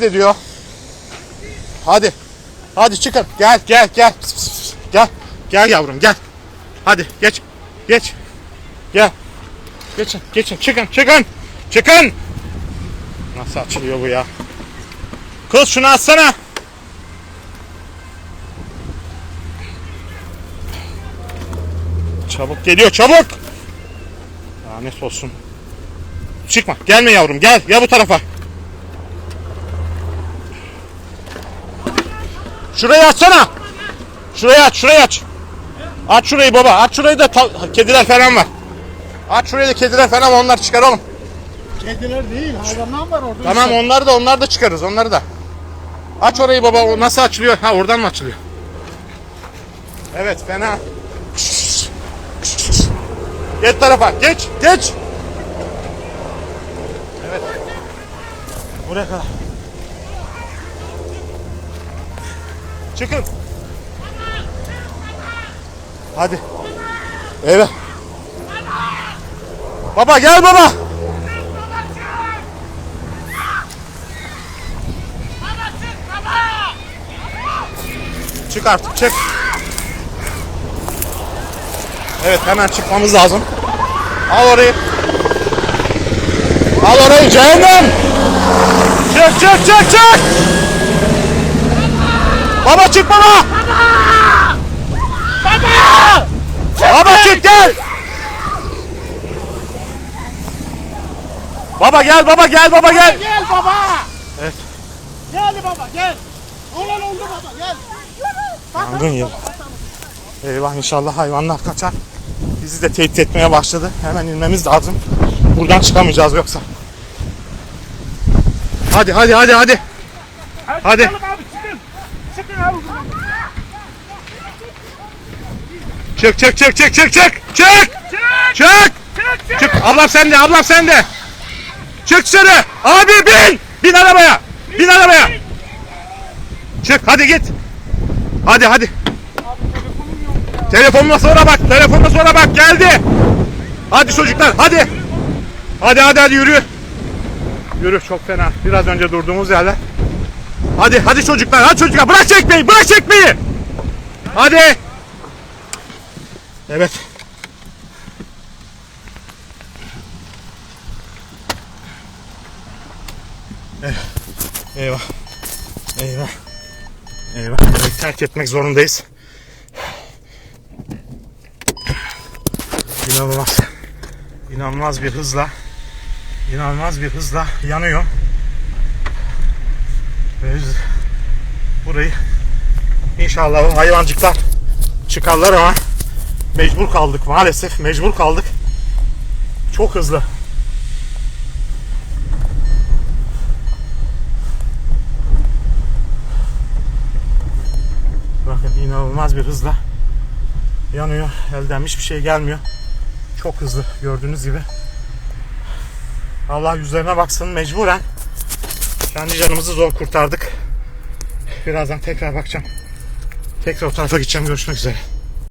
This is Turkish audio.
de diyor. Hadi. Hadi çıkın. Gel gel gel. Pıs, pıs, pıs. Gel. Gel yavrum gel. Hadi geç. Geç. Gel. Geçin. Geçin. Çıkın. Çıkın. Çıkın. Nasıl açılıyor bu ya? Kız şunu atsana. Çabuk geliyor çabuk. Lanet olsun. Çıkma. Gelme yavrum gel. Gel bu tarafa. Şurayı açsana. Şurayı aç, şurayı aç. Aç şurayı baba. Aç şurayı da kediler falan var. Aç şurayı da kediler falan var, onları çıkaralım. Kediler değil, hayvanlar var orada. Tamam onları da onları da çıkarırız onları da. Aç orayı baba. O nasıl açılıyor? Ha oradan mı açılıyor? Evet fena. Geç tarafa. Geç. Geç. Evet. Buraya kadar. Çıkın. Hadi. Evet. Baba gel baba. Çık artık çık. Evet hemen çıkmamız lazım. Al orayı. Al orayı cehennem. Çık çık çık çık. Baba çık baba. Baba. Baba çık gel. Baba gel baba gel baba gel. Gel baba. Evet. Gel baba gel. Olan oldu baba gel. Yangın yıl. Eyvah inşallah hayvanlar kaçar. Bizi de tehdit etmeye başladı. Hemen inmemiz lazım. Buradan çıkamayacağız yoksa. Hadi hadi hadi hadi. Hadi. Abi çıkın. Çıkın abi buradan. Çık çık çık çık çık çık. Çık. Çık. Çık. Çık çık. Ablam sende ablam sende. Çık dışarı. Abi bin. Bin arabaya. Bin arabaya. Çık hadi git. Hadi hadi. Telefonuna sonra bak. Telefonuna sonra bak. Geldi. Hadi çocuklar hadi. Hadi hadi hadi yürü. Yürü çok fena. Biraz önce durduğumuz yerler. Hadi hadi çocuklar hadi çocuklar bırak çekmeyi bırak çekmeyi. Hadi. Evet. Eyvah. Eyvah. Eyvah. Burayı terk etmek zorundayız. İnanılmaz. İnanılmaz bir hızla inanılmaz bir hızla yanıyor. Biz burayı inşallah hayvancıklar çıkarlar ama mecbur kaldık maalesef mecbur kaldık. Çok hızlı. Bakın inanılmaz bir hızla yanıyor. Elden hiçbir şey gelmiyor. Çok hızlı gördüğünüz gibi. Allah yüzlerine baksın mecburen. Kendi canımızı zor kurtardık. Birazdan tekrar bakacağım. Tekrar o tarafa gideceğim. Görüşmek üzere.